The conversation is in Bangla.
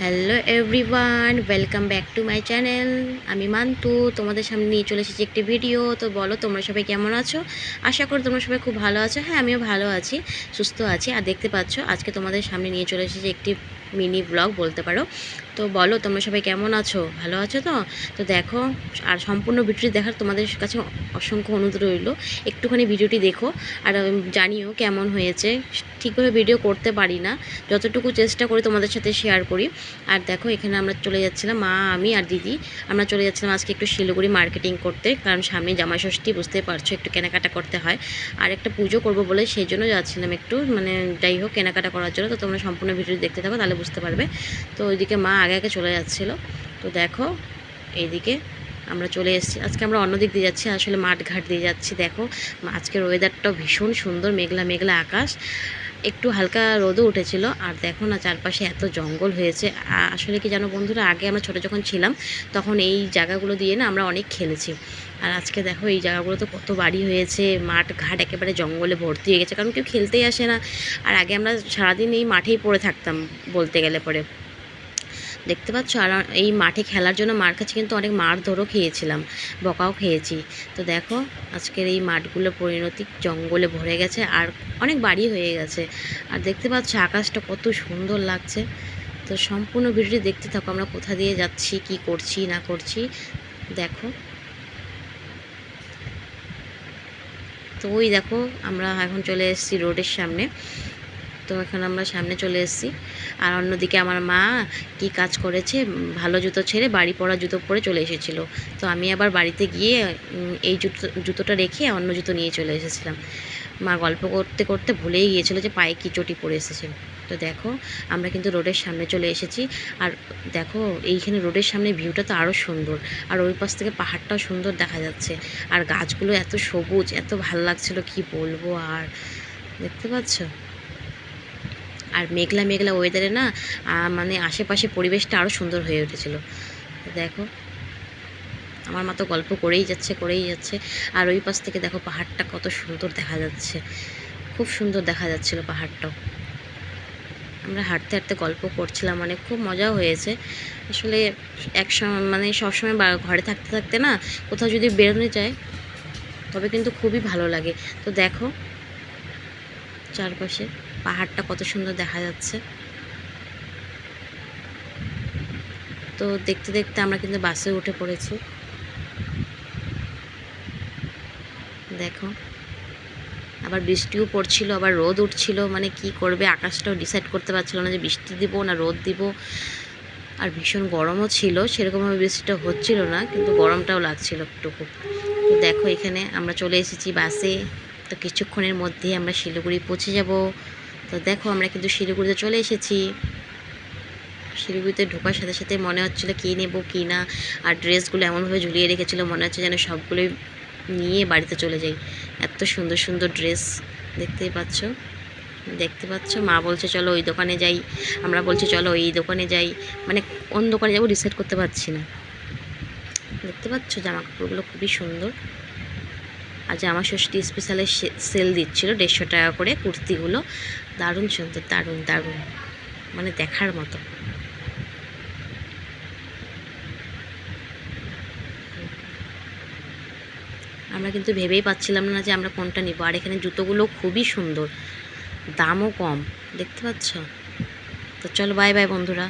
Hello everyone welcome back to my channel আমি মান্তু, তোমাদের সামনে নিয়ে চলে এসেছি একটি ভিডিও তো বলো, তোমরা সবাই কেমন আছো? আশা করি তোমরা সবাই খুব ভালো আছো। হ্যাঁ আমিও ভালো আছি, সুস্থ আছি। আর দেখতে পাচ্ছ, আজকে তোমাদের সামনে নিয়ে চলে এসেছি একটি মিনি ব্লগ বলতে পারো। তো বলো, তোমরা সবাই কেমন আছো? ভালো আছো তো? তো দেখো, আর সম্পূর্ণ ভিডিওটি দেখার তোমাদের কাছে অসংখ্য অনুরোধ রইল। একটুখানি ভিডিওটি দেখো, আর জানিও কেমন হয়েছে। ঠিকভাবে ভিডিও করতে পারি না। যতটুকু চেষ্টা করি তোমাদের সাথে শেয়ার করি। আর দেখো, এখানে আমরা চলে যাচ্ছিলাম, মা, আমি আর দিদি। আমরা চলে যাচ্ছিলাম আজকে একটু শিলিগুড়ি মার্কেটিং করতে, কারণ সামনে জামা ষষ্ঠী বুঝতে পারছ, একটু কেনাকাটা করতে হয়। আর একটা পুজো করব বলে সেই জন্য যাচ্ছিলাম একটু। মানে যাই হোক, কেনাকাটা করার জন্য। তো তোমরা সম্পূর্ণ ভিডিও দেখতে থাকো, তাহলে বুঝতে পারবে। তো ওইদিকে মা আগে আগে চলে যাচ্ছিল। তো দেখো, এইদিকে আমরা চলে এসেছি। আজকে আমরা অন্য দিক দিয়ে যাচ্ছি, আসলে মাঠ ঘাট দিয়ে যাচ্ছি। দেখো, আজকের ওয়েদারটাও ভীষণ সুন্দর, মেঘলা মেঘলা আকাশ। একটু হালকা রোদও উঠেছিল, আর দেখো না চারপাশে এত জঙ্গল হয়েছে। আসলে কি জানো বন্ধুরা, আগে আমরা ছোটো যখন ছিলাম, তখন এই জায়গাগুলো দিয়ে না আমরা অনেক খেলেছি। আর আজকে দেখো এই জায়গাগুলো তো কত বাড়ি হয়েছে, মাঠ ঘাট একেবারে জঙ্গলে ভর্তি হয়ে গেছে, কারণ কেউ খেলতেই আসে না। আর আগে আমরা সারাদিন এই মাঠেই পড়ে থাকতাম বলতে গেলে পরে। দেখতে পাচ্ছ? আর এই মাঠে খেলার জন্য মার কাছে কিন্তু অনেক মার ধরো খেয়েছিলাম, বকাও খেয়েছি। তো দেখো, আজকের এই মাঠগুলো পরিণতি জঙ্গলে ভরে গেছে আর অনেক বাড়ি হয়ে গেছে। আর দেখতে পাচ্ছ, আকাশটা কত সুন্দর লাগছে। তো সম্পূর্ণ ভিডিওটি দেখতে থাকো, আমরা কোথা দিয়ে যাচ্ছি, কি করছি, না করছি, দেখো। তো ওই দেখো, আমরা এখন চলে এসেছি রোডের সামনে। তো এখন আমরা সামনে চলে এসেছি। আর অন্যদিকে আমার মা কি কাজ করেছে, ভালো জুতো ছেড়ে বাড়ি পরা জুতো পরে চলে এসেছিল। তো আমি আবার বাড়িতে গিয়ে এই জুতো, জুতোটা রেখে অন্য জুতো নিয়ে চলে এসেছিলাম। মা গল্প করতে করতে ভুলেই গিয়েছিল যে পায়ে কি চটি পড়ে এসেছে। তো দেখো, আমরা কিন্তু রোডের সামনে চলে এসেছি। আর দেখো, এইখানে রোডের সামনে ভিউটা তো আরও সুন্দর। আর ওই পাশ থেকে পাহাড়টাও সুন্দর দেখা যাচ্ছে। আর গাছগুলো এত সবুজ, এত ভালো লাগছিল, কি বলব আর, দেখতে পাচ্ছ? আর মেঘলা মেঘলা ওয়েদারে না মানে আশেপাশে পরিবেশটা আরও সুন্দর হয়ে উঠেছিল। দেখো, আমার মা তো গল্প করেই যাচ্ছে করেই যাচ্ছে। আর ওই পাশ থেকে দেখো পাহাড়টা কত সুন্দর দেখা যাচ্ছে। খুব সুন্দর দেখা যাচ্ছিল পাহাড়টাও। আমরা হাঁটতে হাঁটতে গল্প করছিলাম মানে খুব মজাও হয়েছে। আসলে এক মানে সবসময় ঘরে থাকতে থাকতে না, কোথাও যদি বেরোনো যায়, তবে কিন্তু খুবই ভালো লাগে। তো দেখো, চারপাশে পাহাড়টা কত সুন্দর দেখা যাচ্ছে। তো দেখতে দেখতে আমরা কিন্তু বাসে উঠে পড়েছি। দেখো, আবার বৃষ্টিও পড়ছিল, আবার রোদ উঠছিল মানে কি করবে? আকাশটাও ডিসাইড করতে পারছিল না যে বৃষ্টি দিব না রোদ দিব। আর ভীষণ গরমও ছিল, সেরকমভাবে বৃষ্টিটা হচ্ছিল না, কিন্তু গরমটাও লাগছিল একটু খুব তো দেখো, এখানে আমরা চলে এসেছি বাসে। তো কিছুক্ষণের মধ্যেই আমরা শিলিগুড়ি পৌঁছে যাব। তো দেখো, আমরা কিন্তু শিলিগুড়িতে চলে এসেছি। শিলিগুড়িতে ঢোকার সাথে সাথে মনে হচ্ছিল কী নেব, কী না। আর ড্রেসগুলো এমনভাবে ঝুলিয়ে রেখেছিলো, মনে হচ্ছে যেন সবগুলোই নিয়ে বাড়িতে চলে যাই। এত সুন্দর সুন্দর ড্রেস, দেখতেই পাচ্ছ? দেখতে পাচ্ছ? মা বলছে, চলো ওই দোকানে যাই। আমরা বলছি, চলো এই দোকানে যাই। মানে কোন দোকানে যাব ডিসাইড করতে পারছি না। দেখতে পাচ্ছ? জামা কাপড়গুলো খুবই সুন্দর। আর আমার ষষ্ঠী স্পেশালে সেল দিচ্ছিল দেড়শো টাকা করে কুর্তিগুলো। দারুণ সুন্দর, দারুণ দারুণ। মানে দেখার মতো। আমরা কিন্তু ভেবেই পাচ্ছিলাম না যে আমরা কোনটা নিব। আর এখানে জুতোগুলো খুবই সুন্দর। দামও কম। দেখতে পাচ্ছ? তো চলো বাই বাই বন্ধুরা।